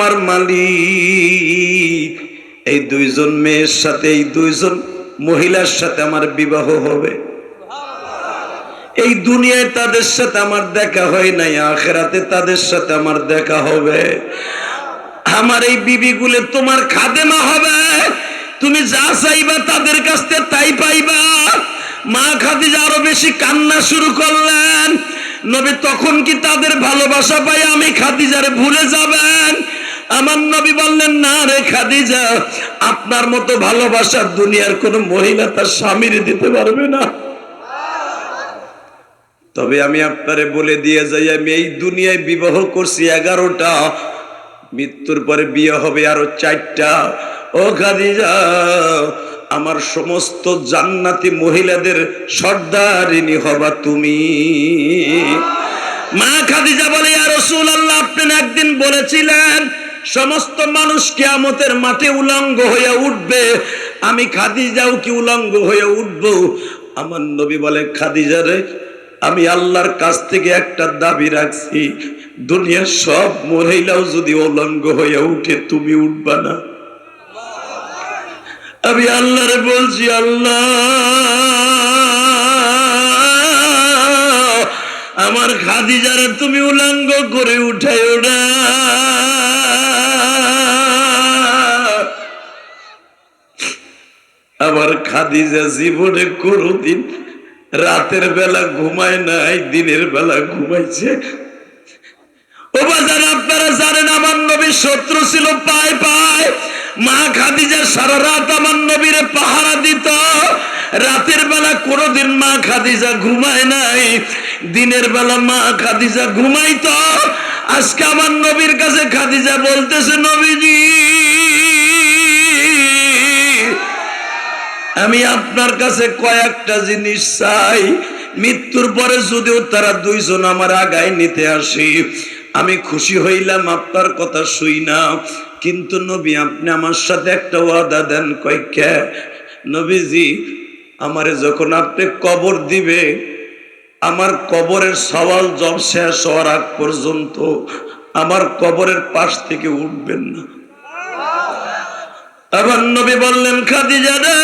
আমার মালিক। এই দুইজন মেয়ের সাথে, এই দুইজন মহিলার সাথে আমার বিবাহ হবে। এই দুনিয়ায় তাদের সাথে আমার দেখা হয় নাই, আখেরাতে তাদের সাথে আমার দেখা হবে। আমার এই বিবিগুলো তোমার খাদেমা হবে। তুমি যা চাইবা তাদের কাছ থেকে তাই পাইবা। মা খাদিজা আরও বেশি কান্না শুরু করলেন। নবী, তখন কি তাদের ভালোবাসা পাই আমি খাদিজারে ভুলে যাবেন? আমার নবী বললেন, না রে খাদিজা, আপনার মতো ভালোবাসা দুনিয়ার কোন মহিলা তার স্বামীর দিতে পারবে না। তবে আমি আপনারে বলে দিয়ে যাই, আমি এই দুনিয়ায় বিবাহ করছি এগারোটা, মৃত্যুর পরে বিয়ে হবে আরও চারটা। ও খাদিজা, আমার সমস্ত জান্নাতি মহিলাদের সর্দারিনী হবা তুমি। মা খাদিজা বলে আর রসুল আল্লাহ আপনি একদিন বলেছিলেন সমস্ত মানুষ কেয়ামতের মাঠে উলঙ্গ হয়ে উঠবে। আমি খাদিজাও কি উলঙ্গ হয়ে উঠব? আমার নবী বলে, খাদিজা রে, আমি আল্লাহর কাছ থেকে একটা দাবি রাখছি। দুনিয়ার সব মহিলাও যদি উলঙ্গ হয়ে উঠে, তুমি উঠবা না। আমি আল্লাহরে বলছি, আল্লাহ, আমার খাদিজারে তুমি উলঙ্গ করে উঠাই ওটা আমার খাদিজা জীবনে কোনোদিন রাতের বেলা ঘুমায় নাই, দিনের বেলা ঘুমাইছে। ও বাজার, আপনারা জানেন আমার নবীর শত্রু ছিল পায় পায়। মা খাদিজা সারা রাত আমার নবীর পাহারা দিত। রাতের বেলা কোনোদিন মা খাদিজা ঘুমায় নাই, দিনের বেলা মা খাদিজা ঘুমাইতো। আজকে আমার নবীর কাছে খাদিজা বলতেছে, নবীজি আমি আপনার কাছে কয়েকটা জিনিস চাই। মৃত্যুর পরে যদিও তারা দুইজন আমার আগায় নিতে আসি আমি খুশি হইলাম আপনার কথা শুই না। কিন্তু নবী আপনি আমার সাথে একটা ওয়াদা দেন কয়েকটা নবীজি আমারে যখন আপনি কবর দিবে আমার কবরের সওয়াল জব শেষ হওয়ার আগ পর্যন্ত আমার কবরের পাশ থেকে উঠবেন না। আবার নবী বললেন খাদিজা রে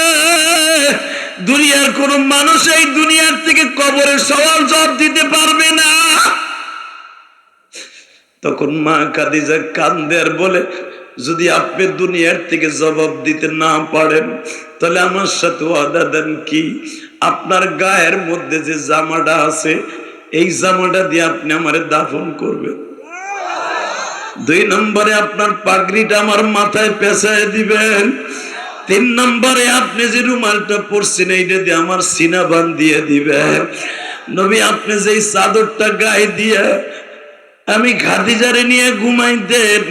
দুনিয়ার কোন মানুষ এই দুনিয়ার থেকে কবরের সওয়াল জবাব দিতে পারবে না। তখন মা খাদিজা কান্দে আর বলে, যদি আপনি দুনিয়ার থেকে জবাব দিতে না পারেন, তাহলে আমার সাথে ওয়াদা দেন কি? আপনার গায়ের মধ্যে যে জামাটা আছে, এই জামাটা দিয়ে আপনি আমারে দাফন করবেন। দুই নম্বরে আপনার পাগড়িটা আমার মাথায় পেঁচায় দিবেন। তিন নম্বরে আপনি যে রুমালটা পরছেন, এইটা দিয়ে আমার সিনা বান দিয়ে দিবেন নবী, আপনি যে চাদরটা গায়ে দিয়ে আমি খাদিজারে নিয়ে ঘুমাই ঘুমাইতেন,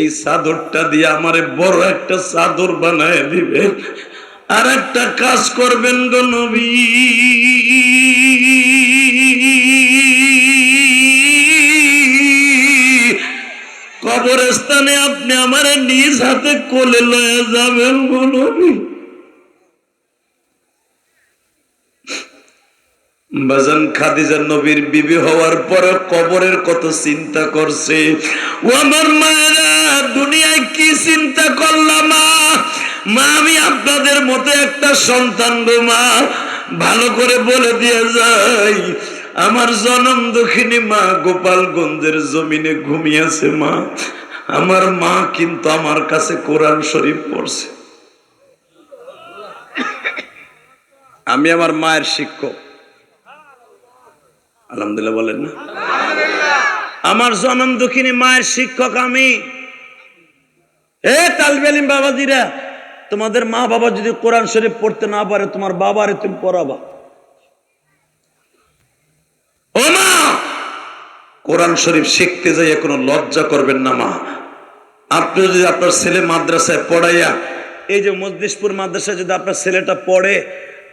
এই চাদরটা দিয়ে আমারে বড় একটা চাদর বানায় দিবেন আর একটা কাজ করবেন গো নবী। কবরস্থানে আপনি আমার নিজ হাতে কোলে লয়ে যাবেন নবী বাজান খাদিজা নবীর বিবি হওয়ার পরে কবরের কত চিন্তা করছে। ও আমার মায়েরা, দুনিয়ায় কি চিন্তা করলাম মা, আমি আপনাদের মতো একটা সন্তান গো মা। ভালো করে বলে দিয়ে যাই। আমার জনম দক্ষিণী মা গোপালগঞ্জের জমিনে ঘুমিয়েছে মা। আমার মা কিন্তু আমার কাছে কোরআন শরীফ পড়ছে। আমি আমার মায়ের শিক্ষক। আলহামদুলিল্লাহ বলেন না। আমার জনম দুঃখিনী মায়ের শিক্ষক আমি। এ তালবেলিম বাবাজিরা তোমাদের মা বাবা যদি কোরআন শরীফ পড়তে না পারে তোমার বাবারে তুমি পড়াবা ও মা কোরআন শরীফ শিখতে যাইয়া কোনো লজ্জা করবেন না, মা। আপনি যদি আপনার ছেলে মাদ্রাসায় পড়াইয়া, এই যে মজলিশপুর মাদ্রাসায় যদি আপনার ছেলেটা পড়ে,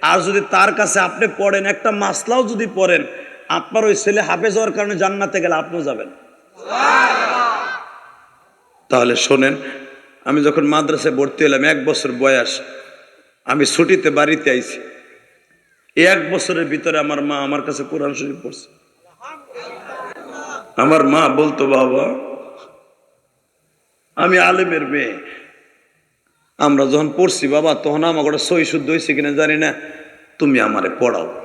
আর যদি তার কাছে আপনি পড়েন, একটা মাসলাও যদি পড়েন, আপনার ওই ছেলে হাফেজ হওয়ার কারণে জান্নাতে গেলে আপনিও যাবেন। তাহলে শোনেন, আমি যখন মাদ্রাসায় ভর্তি হলাম, এক বছর বয়স, আমি ছুটিতে বাড়িতে আইছি। এক বছরের ভিতরে আমার মা আমার কাছে কোরআন শরীফ পড়ছে। আমার মা বলতো, বাবা, আমি আলেমের মেয়ে। আমরা যখন পড়ছি, বাবা, তখন আমার ওটা সই শুদ্ধ হয়েছে কিনা জানি না। তুমি আমারে পড়াও।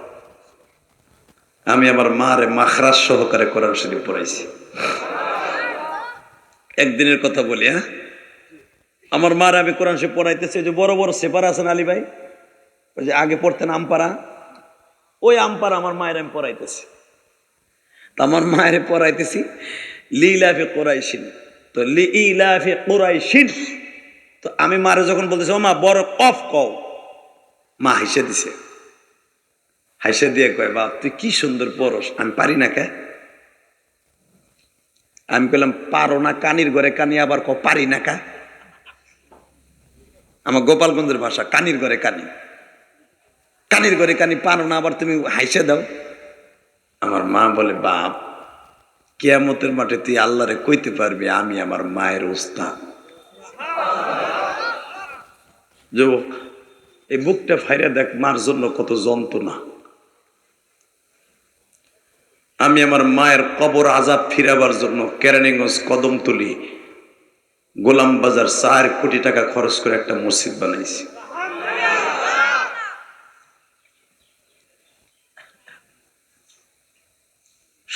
আমি আমার মারে মাখরাজ সহকারে কোরআন শরীফ পড়াইছি। একদিনের কথা বলি হ্যাঁ? আমার মার আমি কোরআন শরীফ পড়াইতেছি। যে বড় বড় সেপার আছেন আলী ভাই? ওই যে আগে পড়তেন আমপাড়া। ওই আমপাড়া আমার মায়ের আমি পড়াইতেছি। তা আমার মায়ের পড়াইতেছি, লিলাফে কোরাইশিন। তো লি ইলাফে কোরাইশিন। তো আমি মারে যখন বলতেছি, ও মা, বড় কফ কও। মা হাইসে দিছে। হাইসে দিয়ে কয়, বাপ, তুই কি সুন্দর পরস আমি পারি না কে? আমি কইলাম, পারো না, কানির ঘরে কানি, আবার ক পারি না কা? আমার গোপালগঞ্জের ভাষা, কানির ঘরে কানি। কানির ঘরে কানি, পারো না, আবার তুমি হাইসে দাও। আমার মা বলে, বাপ, কেয়ামতের মাঠে তুই আল্লাহরে কইতে পারবি আমি আমার মায়ের উস্তাদ যুবক, এই বুকটা ফাইরা দেখ, মার জন্য কত যন্ত্রণা। আমি আমার মায়ের কবর আজাব ফিরাবার জন্য কেরানীগঞ্জ কদম তুলি গোলাম বাজার চার কোটি টাকা খরচ করে একটা মসজিদ বানাইছি।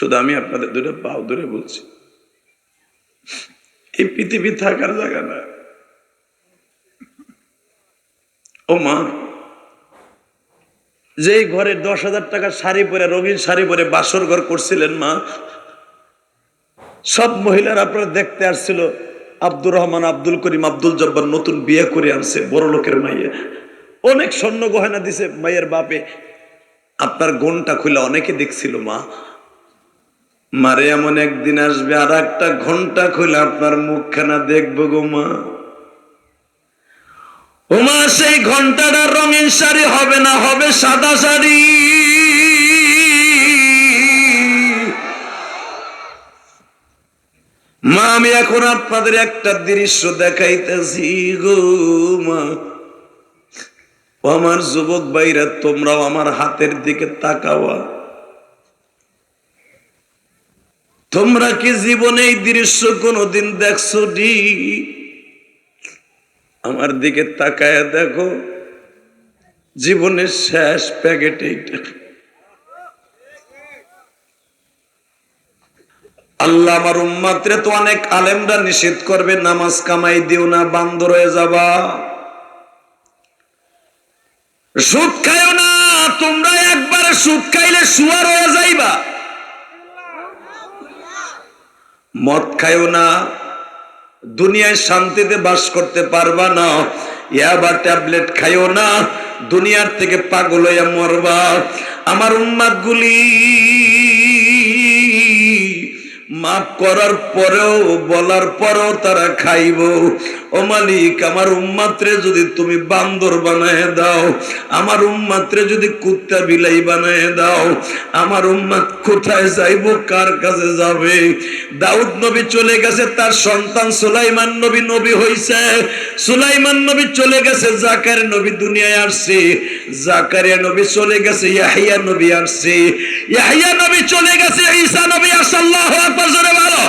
শুধু আমি আপনাদের দুটো পাও ধরে বলছি। এই পৃথিবী থাকার জায়গা না ও মা যে ঘরে দশ হাজার টাকা শাড়ি পরে, রঙিন শাড়ি পরে বাসর ঘর করছিলেন মা, সব মহিলারা আপনারা দেখতে আসছিল, আব্দুর রহমান, আব্দুল করিম, আব্দুল জব্বার নতুন বিয়ে করে আনছে, বড় লোকের মাইয়ে। অনেক স্বর্ণ গহনা দিছে মায়ের বাপে। আপনার গনটা খুলে অনেকে দেখছিল মা। মারে এমন একদিন আসবে আর একটা ঘণ্টা খুলে আপনার মুখখানা দেখব গো মা। ওমা সেই ঘন্টাটা রঙিন শাড়ি হবে না, হবে সাদা শাড়ি। মা, আমি এখন আপনাদের একটা দৃশ্য দেখাইতেছি গো মা। আমার যুবক ভাইরা, তোমরাও আমার হাতের দিকে তাকাওয়া। তোমরা কি জীবনে এই দৃশ্য কোনোদিন দেখছ ডি আমার দিকে তাকায় দেখো, জীবনের শেষ প্যাকেট এইটা। আল্লাহ আমার উম্মাত্রে তো অনেক আলেমরা নিষেধ করবে, নামাজ কামাই দিও না, বান্দর হয়ে যাবা। সুদ খাইও না, তোমরা একবার সুদ খাইলে শুয়ার হয়ে যাইবা। মদ খাইও না, দুনিয়ায় শান্তিতে বাস করতে পারবা না, ইয়াবা ট্যাবলেট খাইও না, দুনিয়ার থেকে পাগল হইয়া মরবা। আমার উম্মাদ গুলি মাফ করার পরেও, বলার পরেও তারা খাইব। ও মালিক, আমার উম্মাত্রে যদি তুমি বান্দর বানায় দাও, আমার উম্মাত্রে যদি কুত্তা বিলাই বানায় দাও, আমার উম্মাত কোথায় যাইব, কার কাছে যাবে? দাউদ নবী চলে গেছে, তার সন্তান সুলাইমান নবী নবী হইছে। সুলাইমান নবী চলে গেছে, জাকার নবী দুনিয়ায় আসছে। জাকারিয়া নবী চলে গেছে, ইয়াহিয়া নবী আসছে। ইয়াহিয়া নবী চলে গেছে, ঈসা নবী আসাল্লাহু আকবার, জোরে বলো।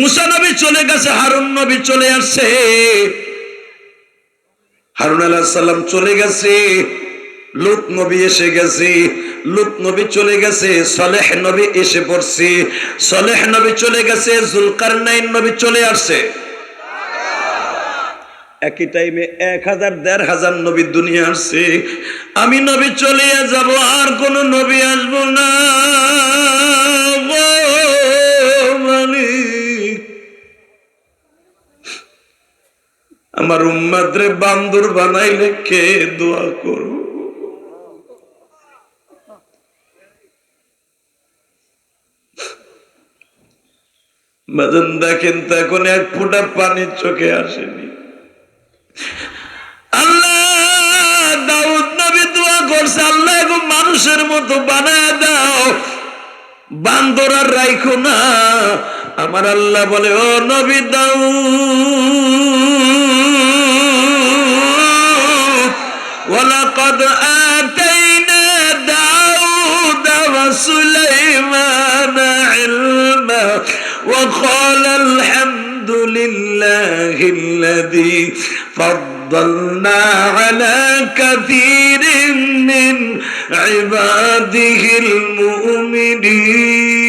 মুসা নবী চলে গেছে, হারুন নবী চলে আসছে। হারুন আলাহ সাল্লাম চলে গেছে, লুত নবী এসে গেছে, লুত নবী চলে গেছে, সলেহ নবী এসে পড়ছে, সলেহ নবী চলে গেছে জুলকার নাইন নবী চলে আসছে। একই টাইমে এক হাজার দেড় হাজার নবী দুনিয়া আসছে। আমি নবী চলে যাব, আর কোন নবী আসব না। আমার উম্মাদরে বান্দর বানাইলে কে দোয়া করব? দেখেন তো এখন এক ফোঁটা পানির চোখে আসেনি। আল্লাহ দাউদ নবী দোয়া করছে, আল্লাহ এখন মানুষের মতো বানায় দাও। বান্দর আর রাইখো না। আমার আল্লাহ বলে, ও নবী দাউ ولقد آتينا داود وسليمان علما وقال الحمد الذي فضلنا على كثير من عباده المؤمنين.